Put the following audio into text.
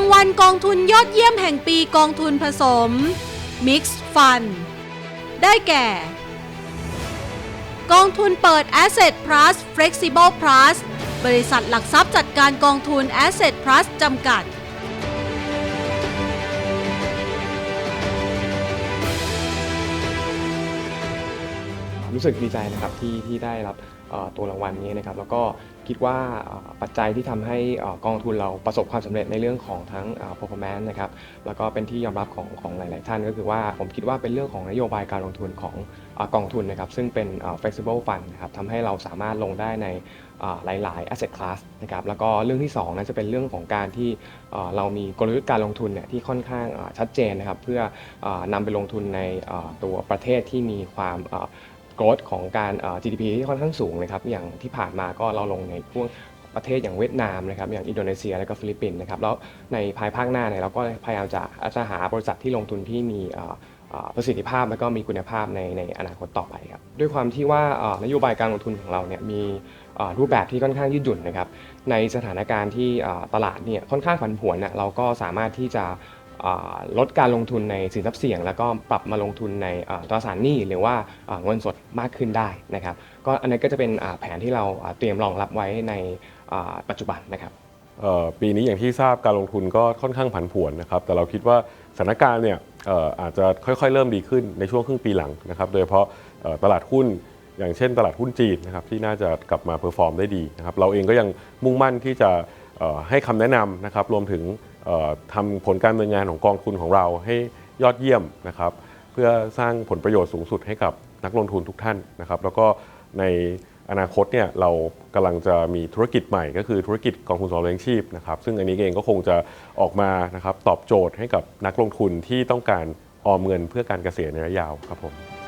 างวัลกองทุนยอดเยี่ยมแห่งปีกองทุนผสม Mix Fund ได้แก่ กองทุนเปิด Asset Plus Flexible Plus บริษัทหลักทรัพย์จัดการกองทุน Asset Plus จำกัด รู้สึกดีใจนะครับที่ที่ได้รับตัวรางวัลนี้นะครับ แล้วก็คิดว่าปัจจัยที่ทำให้กองทุนเราประสบความสำเร็จในเรื่องของทั้ง performance นะครับแล้วก็เป็นที่ยอมรับของของหลาย ๆ ท่านก็คือว่าผมคิดว่าเป็นเรื่องของนโยบายการลงทุนของกองทุนนะครับซึ่งเป็น flexible fund นะครับทำให้เราสามารถลงได้ในหลาย ๆ asset class นะครับแล้วก็เรื่องที่สองนะจะเป็นเรื่องของการที่เรามีกลยุทธ์การลงทุนเนี่ยที่ค่อนข้างชัดเจนนะครับเพื่อนำไปลงทุนในตัวประเทศที่มีความ โกรธของการ GDP ที่ค่อนข้างสูงนะครับอย่างที่ผ่านมาก็เราลงในพวกประเทศอย่างเวียดนามนะครับอย่างอินโดนีเซียและก็ฟิลิปปินส์นะครับแล้วในภายภาคหน้าเนี่ยเราก็พยายามจะจะหาบริษัทที่ลงทุนที่มีประสิทธิภาพและก็มีคุณภาพในในอนาคตต่อไปครับด้วยความที่ว่านโยบายการลงทุนของเราเนี่ยมีรูปแบบที่ค่อนข้างยืดหยุ่นนะครับในสถานการณ์ที่ตลาดเนี่ยค่อนข้างผันผวนน่ะเราก็สามารถที่จะ ลดการลงทุนในสินทรัพย์เสี่ยง แล้วก็ปรับมาลงทุนในตราสารหนี้หรือว่าเงินสดมากขึ้นได้นะครับก็อันนี้นก็จะเป็นแผนที่เราเตรียมรองรับไว้ในปัจจุบันนะครับปีนี้อย่างที่ทราบการลงทุนก็ค่อนข้างผันผวนนะครับแต่เราคิดว่าสถานการณ์เนี่ยอาจจะค่อยๆ เริ่มดีขึ้นในช่วงครึ่งปีหลังนะครับโดยเฉพาะตลาดหุ้นอย่างเช่นตลาดหุ้นจีนนะครับที่น่าจะกลับมาเพอร์ฟอร์มได้ดีนะครับเราเองก็ยังมุ่งมั่นที่จะให้คำแนะนำนะครับรวมถึง ทำผลการดำเนินงานของกองทุนของเราให้ยอดเยี่ยมนะครับ เพื่อสร้างผลประโยชน์สูงสุดให้กับนักลงทุนทุกท่านนะครับ แล้วก็ในอนาคตเนี่ยเรากำลังจะมีธุรกิจใหม่ ก็คือธุรกิจกองทุนสำรองเลี้ยงชีพนะครับ ซึ่งอันนี้เองก็คงจะออกมานะครับตอบโจทย์ให้กับนักลงทุนที่ต้องการออมเงินเพื่อการเกษียณในระยะยาวครับผม